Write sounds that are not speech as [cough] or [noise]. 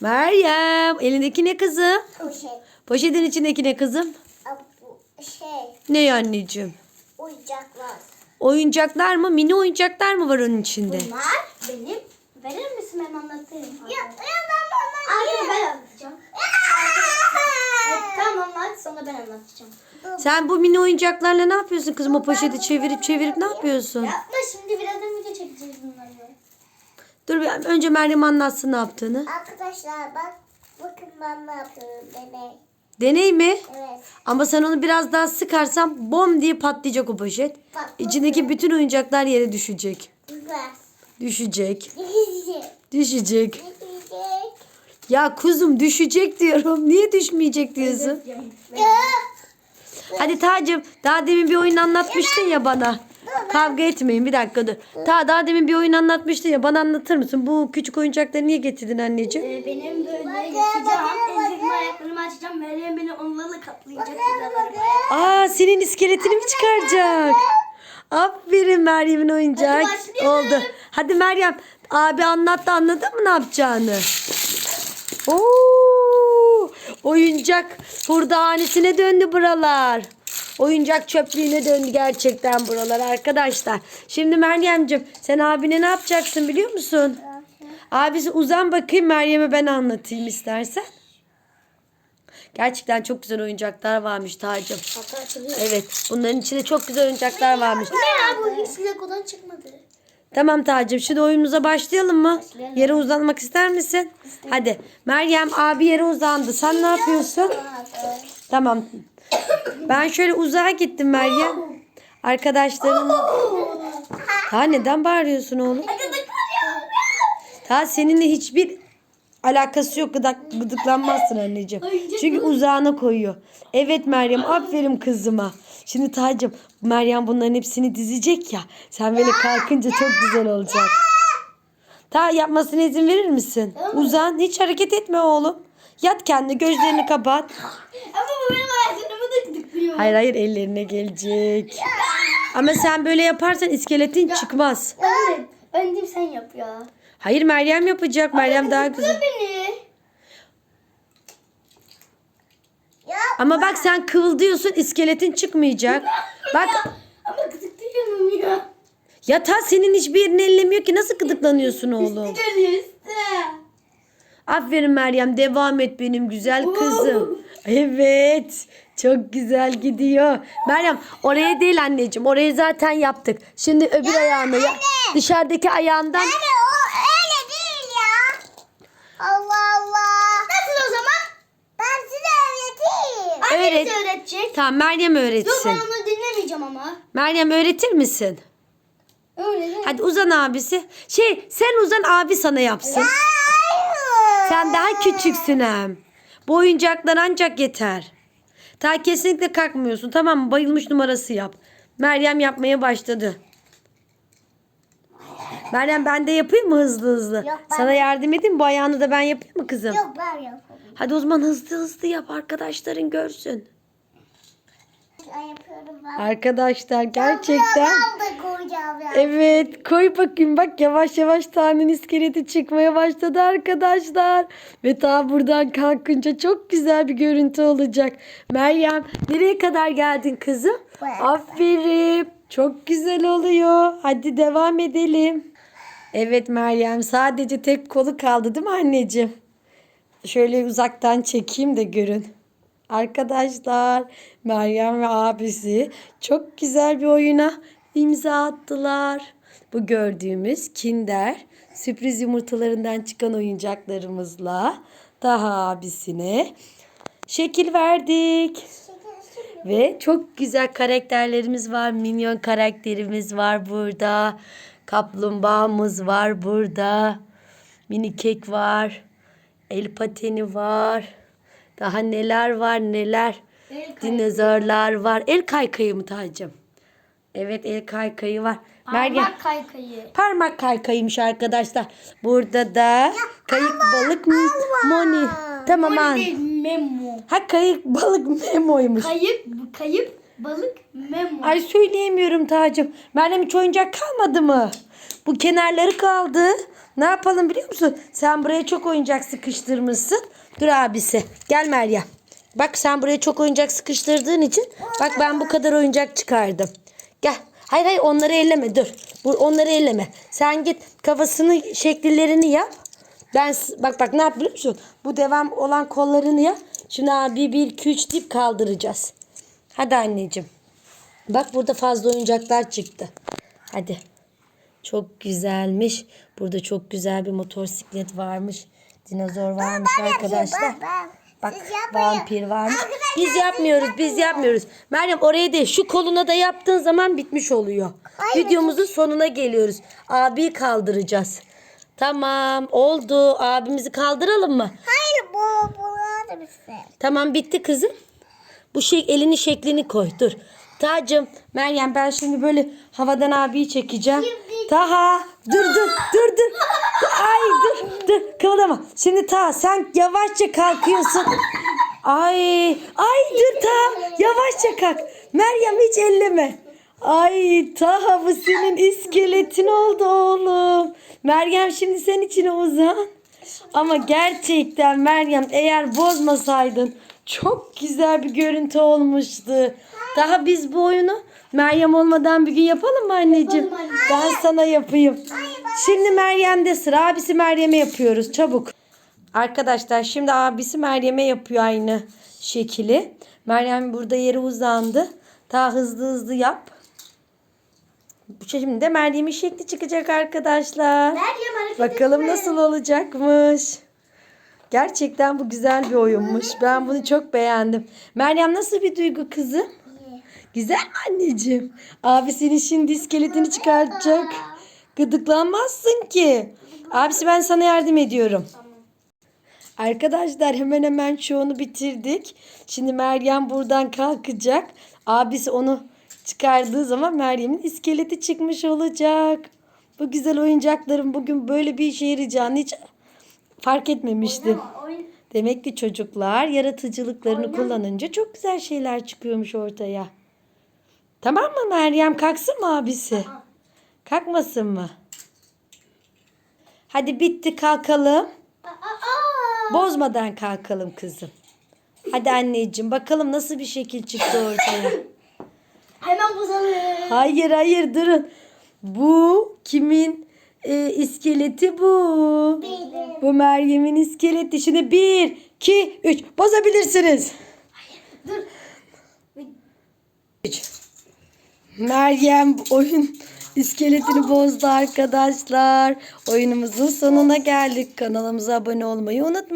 Meryem elindeki ne kızım? Şey. Poşetin içindeki ne kızım? şey. Ne anneciğim? Oyuncaklar. Oyuncaklar mı? Mini oyuncaklar mı var onun içinde? Bunlar benim. Verir misin ben anlatayım. Ya, ya ben anlatayım. ben anlatacağım. Evet, tamam anlat sonra ben anlatacağım. Sen bu mini oyuncaklarla ne yapıyorsun kızım? O poşeti çevirip çevirip ne yapıyorsun? Yapma şimdi Dur bir önce Meryem anlatsın ne yaptığını. Arkadaşlar bak bakın ben ne yapıyorum deney. Deney mi? Evet. Ama sen onu biraz daha sıkarsan bom diye patlayacak o poşet. Patladı. İçindeki bütün oyuncaklar yere düşecek. Güzel. Düşecek. Gidecek. Düşecek. Gidecek. Ya kuzum düşecek diyorum. Niye düşmeyecek diyorsun? Hadi Tacım daha demin bir oyun anlatmıştın ya bana. Kavga etmeyin bir dakika dur. Ta daha demin bir oyun anlatmıştın ya bana anlatır mısın? Bu küçük oyuncakları niye getirdin anneciğim? Ee, benim böyle yatacağım, ellerimi ayaklarımı açacağım. Meryem beni onlarla kaplayacak. Aa senin iskeletini mi çıkaracak? Aferin Meryem'in oyuncak. Hadi. Oldu. Hadi Meryem abi anlattı anladın mı ne yapacağını? Oo, oyuncak hurdahanesine döndü buralar. Oyuncak çöplüğüne döndü gerçekten buralar arkadaşlar. Şimdi Meryem'cim sen abine ne yapacaksın biliyor musun? Abisi uzan bakayım Meryem'e ben anlatayım istersen. Gerçekten çok güzel oyuncaklar varmış Tacım. Evet bunların içinde çok güzel oyuncaklar varmış. Ne ya bu hiç Lego'dan çıkmadı. Tamam Tacım şimdi oyunumuza başlayalım mı? Yere uzanmak ister misin? Hadi. Meryem abi yere uzandı. Sen ne yapıyorsun? Tamam. Ben şöyle uzağa gittim Meryem. Arkadaşlarım. [laughs] Ha neden bağırıyorsun oğlum? Ta seninle hiçbir alakası yok. Gıdak, gıdıklanmazsın anneciğim. Çünkü uzağına koyuyor. Evet Meryem aferin kızıma. Şimdi Tacım Meryem bunların hepsini dizecek ya. Sen böyle kalkınca çok güzel olacak. Ta yapmasına izin verir misin? Uzan hiç hareket etme oğlum. Yat kendi gözlerini kapat. Ama bu benim ayaklarımı da gıdıklıyor. Hayır hayır ellerine gelecek. Ama sen böyle yaparsan iskeletin çıkmaz. Evet. Önce sen yap ya. Hayır Meryem yapacak. Meryem daha güzel. Beni. Ama bak sen kıvıldıyorsun iskeletin çıkmayacak. Bak Ama gıdıklıyorum ya. ya ta senin hiçbir yerini ellemiyor ki nasıl gıdıklanıyorsun oğlum? Aferin Meryem devam et benim güzel kızım. Evet çok güzel gidiyor. Meryem oraya değil anneciğim orayı zaten yaptık. Şimdi öbür ayağını ya, dışarıdaki ayağından Anne o öyle değil ya. Allah Allah. Nasıl o zaman? Ben size öğreteyim. Annemiz Öğret. Öğretecek. tamam Meryem Dur öğretsin. ben onu dinlemeyeceğim ama. Meryem öğretir misin? Öyle? Hadi uzan abisi. Şey sen uzan abi sana yapsın. Hayır. Sen daha küçüksün hem. Bu oyuncaklar ancak yeter. Ta kesinlikle kalkmıyorsun tamam mı? Bayılmış numarası yap. Meryem yapmaya başladı. Meryem ben de yapayım mı hızlı hızlı? Yok, ben- Sana yardım edeyim mi? Bu ayağını da ben yapayım mı kızım? Yok ben yapamam. Hadi o zaman hızlı hızlı yap arkadaşların görsün. Ben yapıyorum ben. Arkadaşlar gerçekten. Ben de koyacağım ya. Evet koy bakayım bak yavaş yavaş Tanrı'nın iskeleti çıkmaya başladı arkadaşlar. Ve ta buradan kalkınca çok güzel bir görüntü olacak. Meryem nereye kadar geldin kızım? Buraya. Aferin çok güzel oluyor. Hadi devam edelim. Evet Meryem sadece tek kolu kaldı değil mi anneciğim? Şöyle uzaktan çekeyim de görün. Arkadaşlar Meryem ve abisi çok güzel bir oyuna imza attılar. Bu gördüğümüz Kinder sürpriz yumurtalarından çıkan oyuncaklarımızla daha abisine şekil verdik. Ve çok güzel karakterlerimiz var. Minyon karakterimiz var burada. Kaplumbağamız var burada. Mini kek var. El pateni var. Daha neler var neler. El Dinozorlar var. El kaykayı mı Tacım? Evet el kaykayı var. Meryem. Parmak kaykayı. Parmak kaykayıymış arkadaşlar. Burada da kayık balık m- moni. Tamam an. değil memo. Ha kayık balık memoymuş. Kayıp, kayıp balık memo. Ay söyleyemiyorum Tacım. Meryem hiç oyuncak kalmadı mı? Bu kenarları kaldı. Ne yapalım biliyor musun? Sen buraya çok oyuncak sıkıştırmışsın. Dur abisi. Gel Meryem. Bak sen buraya çok oyuncak sıkıştırdığın için bak ben bu kadar oyuncak çıkardım. Gel. Hayır hayır onları elleme dur. Bu, onları elleme. Sen git kafasını şekillerini yap. Ben bak bak ne yap biliyor musun? Bu devam olan kollarını yap. Şimdi abi 1 2 3 deyip kaldıracağız. Hadi anneciğim. Bak burada fazla oyuncaklar çıktı. Hadi. Çok güzelmiş. Burada çok güzel bir motosiklet varmış. Dinozor varmış arkadaşlar. Bak vampir varmış. Biz yapmıyoruz, biz yapmıyoruz. Meryem oraya değil, şu koluna da yaptığın zaman bitmiş oluyor. Videomuzun sonuna geliyoruz. Abi kaldıracağız. Tamam, oldu. Abimizi kaldıralım mı? Hayır bu bu. Tamam bitti kızım. Bu şey elini şeklini koy. Dur. Tacım, Meryem ben şimdi böyle havadan abiyi çekeceğim. Taha, dur dur dur dur. Ay dur dur kımıldama. Şimdi Taha sen yavaşça kalkıyorsun. Ay ay dur Taha yavaşça kalk. Meryem hiç elleme. Ay Taha bu senin iskeletin oldu oğlum. Meryem şimdi sen içine uzan. Ama gerçekten Meryem eğer bozmasaydın çok güzel bir görüntü olmuştu. Daha biz bu oyunu Meryem olmadan bir gün yapalım mı anneciğim? Ben sana yapayım. Şimdi Meryem'de sıra abisi Meryem'e yapıyoruz çabuk. Arkadaşlar şimdi abisi Meryem'e yapıyor aynı şekili. Meryem burada yere uzandı. Daha hızlı hızlı yap. Bu Şimdi de Meryem'in şekli çıkacak arkadaşlar. Meryem hareket Bakalım nasıl olacakmış. Gerçekten bu güzel bir oyunmuş. Ben bunu çok beğendim. Meryem nasıl bir duygu kızım? Güzel mi anneciğim? Abisinin şimdi iskeletini çıkartacak. Gıdıklanmazsın ki. Abisi ben sana yardım ediyorum. Arkadaşlar hemen hemen çoğunu bitirdik. Şimdi Meryem buradan kalkacak. Abisi onu çıkardığı zaman Meryem'in iskeleti çıkmış olacak. Bu güzel oyuncakların bugün böyle bir işe yarayacağını hiç fark etmemiştim. Oyun Demek ki çocuklar yaratıcılıklarını kullanınca çok güzel şeyler çıkıyormuş ortaya. Tamam mı Meryem? Kalksın mı abisi? Kalkmasın mı? Hadi bitti kalkalım. Bozmadan kalkalım kızım. Hadi anneciğim bakalım nasıl bir şekil çıktı ortaya. [laughs] hemen bozalım. Hayır hayır durun. Bu kimin e, iskeleti bu? Bu Meryem'in iskeleti. Şimdi bir, iki, üç. Bozabilirsiniz. Dur. Üç. Meryem oyun iskeletini bozdu arkadaşlar. Oyunumuzun sonuna geldik. Kanalımıza abone olmayı unutmayın.